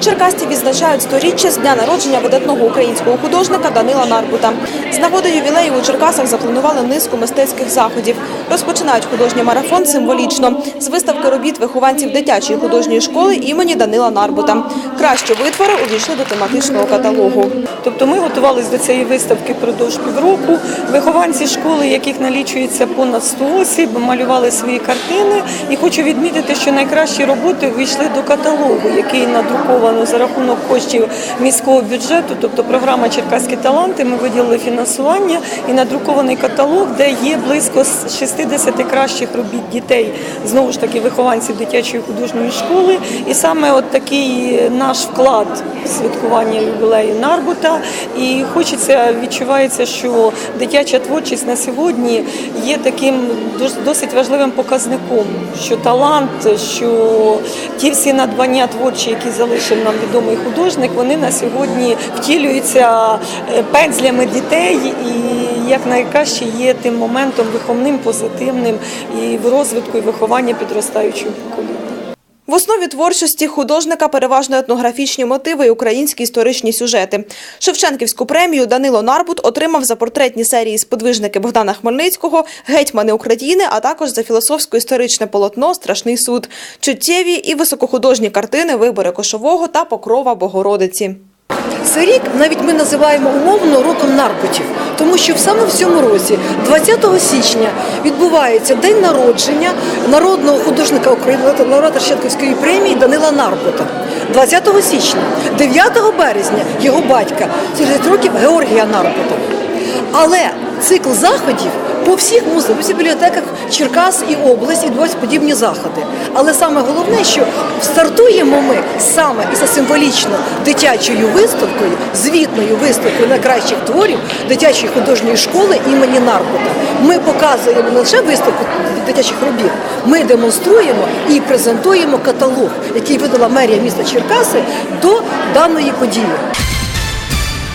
Черкасці відзначають сторіччя з дня народження видатного українського художника Данила Нарбута. З нагоди ювілею у Черкасах запланували низку мистецьких заходів. Розпочинають художній марафон символічно з виставки робіт вихованців дитячої художньої школи імені Данила Нарбута. Кращі витвори увійшли до тематичного каталогу. Тобто ми готувалися до цієї виставки впродовж півроку. Вихованці школи, яких налічується понад 100 осіб, малювали свої картини. І хочу відмітити, що найкращі роботи вийшли до каталогу, який надруковано за рахунок коштів міського бюджету. Тобто програма Черкаські таланти. Ми виділили фінансування і надрукований каталог, де є близько 60 кращих робіт дітей, знову ж таки вихованців дитячої художньої школи. І саме от такий наш вклад в святкування ювілею Нарбута. І хочеться, відчувається, що дитяча творчість на сьогодні є таким досить важливим показником, що талант, що ті всі надбання творчі, які залишив нам відомий художник, вони на сьогодні втілюються е, пензлями дітей і як найкраще є тим моментом виховним, позитивним і в розвитку і виховання підростаючого покоління. В основі творчості художника переважно етнографічні мотиви і українські історичні сюжети. Шевченківську премію Данило Нарбут отримав за портретні серії сподвижники Богдана Хмельницького, гетьмани України, а також за філософсько-історичне полотно Страшний суд, чуттєві і високохудожні картини Вибори кошового та Покрова Богородиці. Цей рік навіть ми називаємо умовно роком наркотів, тому що саме в цьому році, 20 січня, відбувається день народження народного художника України, лауреата Шевченківської премії Данила Нарбута. 20 січня, 9 березня його батька, 30 років Георгія Нарбута. Але цикл заходів по всіх музеях, по бібліотеках Черкас і область відбуваються подібні заходи. Але саме головне, що стартуємо ми саме із символічно дитячою виставкою, звітною виставкою найкращих творів дитячої художньої школи імені Нарбута. Ми показуємо не лише виставку дитячих робіт, ми демонструємо і презентуємо каталог, який видала мерія міста Черкаси до даної події.